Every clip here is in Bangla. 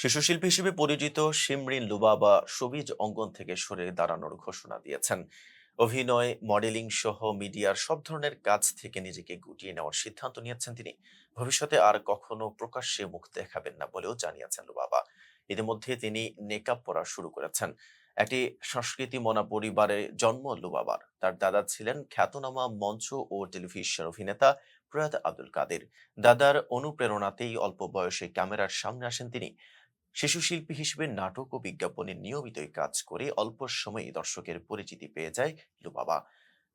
শিশুশিল্পী হিসেবে পরিচিত শিমরিন লুবাবা সবিজ অঙ্গন থেকে সরে দাঁড়ানোর ঘোষণা দিয়েছেন। অভিনয়, মডেলিং সহ মিডিয়ার সব ধরনের কাজ থেকে নিজেকে গুটিয়ে নেওয়ার সিদ্ধান্ত নিয়েছেন তিনি। ভবিষ্যতে আর কখনো প্রকাশ্যে মুখ দেখাবেন না বলেও জানিয়েছেন লুবাবা ইতিমধ্যে তিনি নেকাব পরা শুরু করেছেন। একটি সংস্কৃতি মনা পরিবারে জন্ম লুবাবার তার দাদা ছিলেন খ্যাতনামা মঞ্চ ও টেলিভিশন অভিনেতা প্রয়াত আব্দুল কাদের। দাদার অনুপ্রেরণাতেই অল্প বয়সে ক্যামেরার সামনে আসেন তিনি। শিশু শিল্পী হিসেবে নাটক ও বিজ্ঞাপনে নিয়মিতই কাজ করে অল্প সময়ে দর্শকের পরিচিতি পেয়ে যায় লুবাবা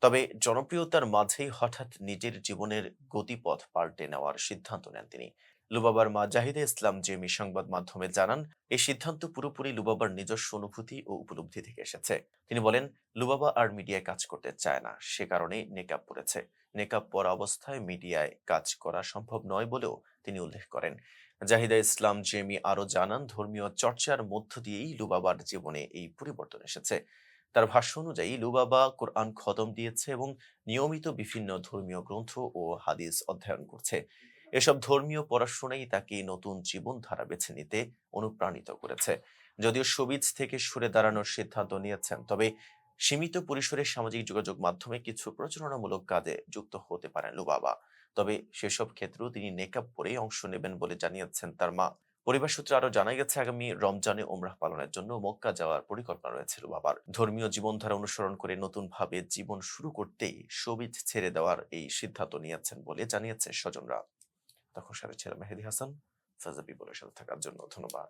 তবে জনপ্রিয়তার মাঝেই হঠাৎ নিজের জীবনের গতিপথ পাল্টে নেওয়ার সিদ্ধান্ত নেন তিনি। লুবাবার মা জাহিদা ইসলাম জেমি সংবাদ মাধ্যমে জানান, এই সিদ্ধান্ত পুরোপুরি লুবাবার নিজস্ব অনুভূতি ও উপলব্ধি থেকে এসেছে। তিনি বলেন, লুবাবা আর মিডিয়ায় কাজ করতে চায় না, সে কারণে নেকাব পড়েছে। নেকাব পরা অবস্থায় মিডিয়ায় কাজ করা সম্ভব নয় বলেও তিনি উল্লেখ করেন। জাহিদা ইসলাম জেমি আরও জানান, ধর্মীয় চর্চার মধ্য দিয়েই লুবাবার জীবনে এই পরিবর্তন এসেছে। তার ভাষ্য অনুযায়ী, লুবাবা কোরআন খতম দিয়েছে এবং নিয়মিত বিভিন্ন ধর্মীয় গ্রন্থ ও হাদিস অধ্যয়ন করছে। এসব ধর্মীয় পড়াশোনাই তাকে নতুন জীবনধারা বেছে নিতে অনুপ্রাণিত করেছে। যদিও সবিজ থেকে সরে দাঁড়ানোর সিদ্ধান্ত নিয়েছেন, তবে সীমিত পরিসরে সামাজিক যোগাযোগ মাধ্যমে কিছু প্রচারণামূলক কাজে যুক্ত হতে পারেন লুবাবা। তবে সেসব ক্ষেত্রেও তিনি নেকাব পরেই অংশ নেবেন বলে জানিয়েছেন তার মা। পরিবার সূত্রে আরও জানা গেছে, আগামী রমজানে ওমরাহ পালনের জন্য মক্কা যাওয়ার পরিকল্পনা রয়েছে বাবার ধর্মীয় জীবনধারা অনুসরণ করে নতুন ভাবে জীবন শুরু করতেই সবিজ ছেড়ে দেওয়ার এই সিদ্ধান্ত নিয়েছেন বলে জানিয়েছে স্বজনরা। তখন সাড়ে ছেলে মেহেদি হাসান ফাজাবি বলে সাথে থাকার জন্য ধন্যবাদ।